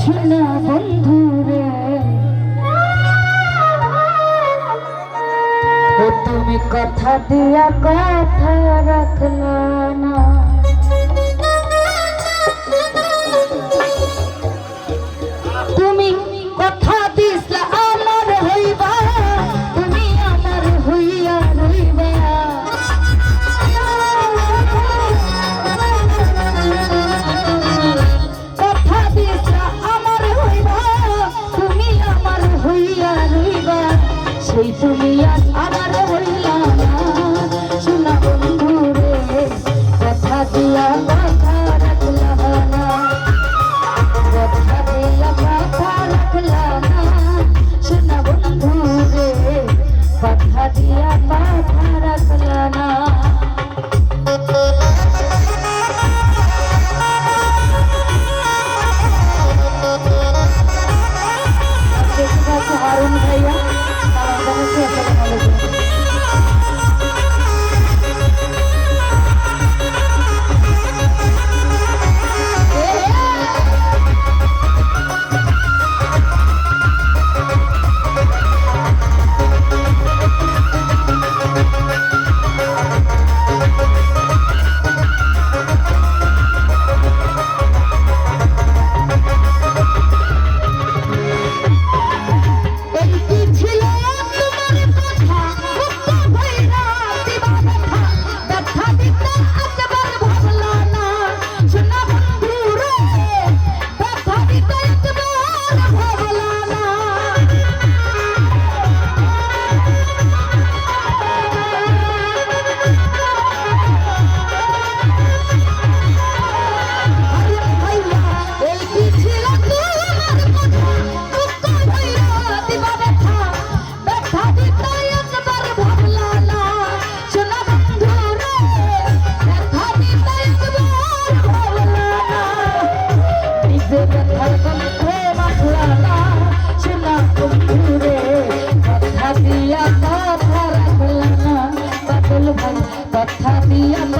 সোনা তুমি কথা দিয়া কথা রাখলাম তথাপি আমি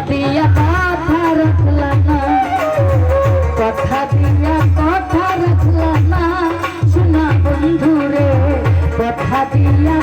দিয়া কথা রাখলাম না। কথা দিয়া কথা রাখলাম শোনা বন্ধুরে কথা দিয়া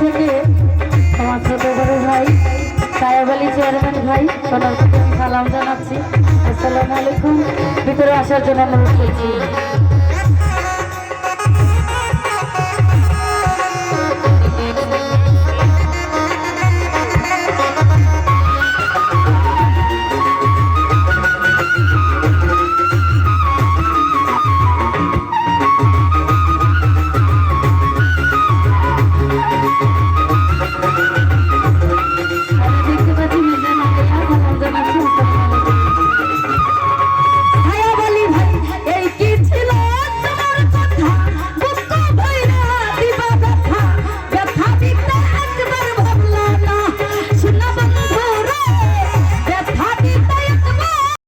থেকে আমার ছোট বড় ভাই, সাহেব আলী চেয়ারম্যান ভাই সবার সালাম জানাচ্ছি। আসসালামু আলাইকুম। ভিতরে আসার জন্য অনুরোধ করছি।